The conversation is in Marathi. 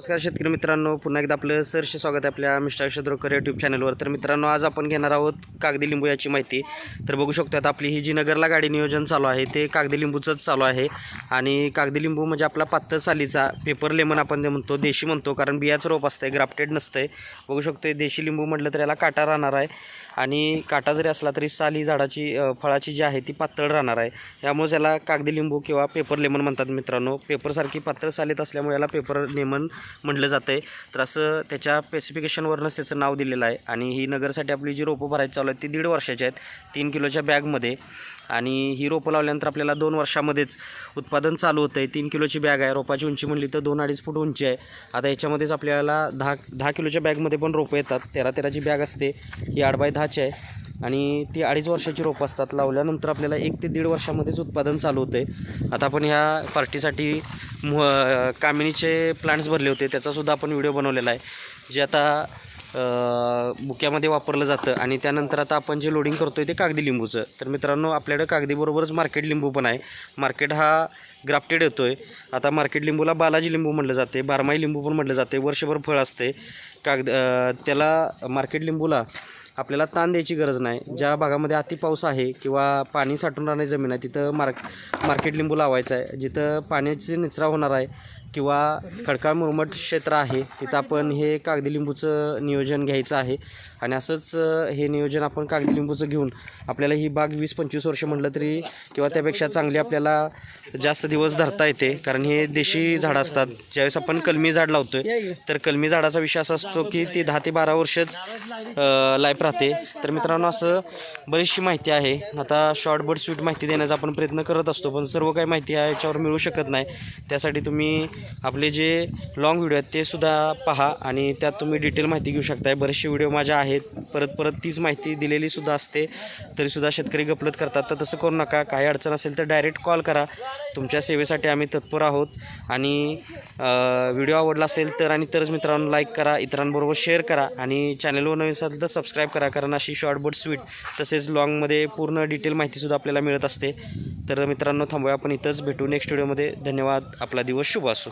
नमस्कार शेतकरी मित्रांनो पुन्हा एकदा आपलं सरसे स्वागत आहे आपल्या मिस्टर शत्रुकर यूट्यूब चॅनलवर तर मित्रांनो आज आपण घेणार आहोत कागदी लिंबू याची माहिती. तर बघू शकतो आता आपली ही जी नगरला गाडी नियोजन चालू आहे ते कागदी लिंबूचंच चालू आहे. आणि कागदी लिंबू म्हणजे आपला पातळ सालीचा पेपर लेमन आपण जे म्हणतो देशी म्हणतो कारण बियाचं रोप असतंय ग्राफ्टेड नसतंय. बघू शकतो देशी लिंबू म्हटलं तर याला काटा राहणार आहे. आणि काटा जरी असला तरी साल ही झाडाची फळाची जी आहे ती पातळ राहणार आहे. त्यामुळे याला कागदी लिंबू किंवा पेपर लेमन म्हणतात मित्रांनो. पेपरसारखी पातळ सालीत असल्यामुळे याला पेपर लेमन म्हटलं जातं आहे तर असं त्याच्या स्पेसिफिकेशनवरूनच त्याचं नाव दिलेलं आहे. आणि ही नगरसाठी आपली जी रोपं भरायची चालू आहेत ती दीड वर्षाची आहेत. तीन किलोच्या बॅगमध्ये. आणि ही रोपं लावल्यानंतर आपल्याला दोन वर्षामध्येच उत्पादन चालू होतं आहे तीन किलोची बॅग आहे. रोपाची उंची म्हणली तर दोन अडीच फूट उंची आहे. आता याच्यामध्येच आपल्याला दहा दहा किलोच्या बॅगमध्ये पण रोपं येतात. तेरा तेराची बॅग असते. ही आठ बाय दहाची आहे. आणि ती अडीच वर्षाची रोपं असतात. लावल्यानंतर आपल्याला एक ते दीड वर्षामध्येच उत्पादन चालू होतं आहे आता आपण ह्या पार्टीसाठी मु कामिनीचे प्लांट्स भरले होते. त्याचासुद्धा आपण व्हिडिओ बनवलेला आहे. जे आता बुक्यामध्ये वापरलं जातं. आणि त्यानंतर आता आपण जे लोडिंग करतो आहे ते कागदी लिंबूचं. तर मित्रांनो आपल्याकडे कागदीबरोबरच मार्केट लिंबू पण आहे. मार्केट हा ग्राफ्टेड येतो आहे आता मार्केट लिंबूला बालाजी लिंबू म्हटलं जाते बारमाही लिंबू पण म्हटलं जाते. वर्षभर फळ असते. कागद त्याला मार्केट लिंबूला आपल्याला ताण द्यायची गरज नाही. ज्या भागामध्ये अति पाऊस आहे किंवा पाणी साठून राहणारी जमीन आहे तिथं मार्क मार्केट लिंबू लावायचं आहे. जिथं पाण्याची निचरा होणार आहे किंवा खडकाळ मुरमट क्षेत्र आहे तिथं आपण हे कागदी लिंबूचं नियोजन घ्यायचं आहे. आणि असंच हे नियोजन आपण कागदी लिंबूचं घेऊन आपल्याला ही बाग वीस पंचवीस वर्ष म्हटलं तरी किंवा त्यापेक्षा चांगली आपल्याला जास्त दिवस धरता येते. कारण हे देशी झाडं असतात. ज्यावेळेस आपण कलमी झाड लावतोय तर कलमी झाडाचा विषय असा असतो की ती दहा ते बारा वर्षच लाईफ राहते. तर मित्रांनो असं बरीचशी माहिती आहे. आता शॉर्ट बर्ड स्वीट माहिती देण्याचा आपण प्रयत्न करत असतो पण सर्व काही माहिती आहे याच्यावर मिळू शकत नाही. त्यासाठी तुम्ही आपले जे लॉंग व्हिडिओ आहेत ते सुद्धा पहा आणि त्यात तुम्ही डिटेल माहिती घेऊ शकताय. बरेचसे व्हिडिओ माझ्या आहेत. परत परत तीच माहिती दिलेली सुद्धा असते. तरीसुद्धा शेतकरी गपलत करतात. तर तसं करू नका. काही अडचण असेल तर डायरेक्ट कॉल करा. तुमच्या सेवेसाठी आम्ही तत्पर आहोत. आणि व्हिडिओ आवडला असेल तर आणि तरच मित्रांनो लाईक करा इतरांबरोबर शेअर करा आणि चॅनलवर नवीन असाल तर सबस्क्राईब करा कारण अशी शॉर्टबट स्वीट तसेच लॉंगमध्ये पूर्ण डिटेल माहितीसुद्धा आपल्याला मिळत असते. तर मित्रांनो थांबूया आपण इथंच. भेटू नेक्स्ट व्हिडिओमध्ये धन्यवाद. आपला दिवस शुभ असो.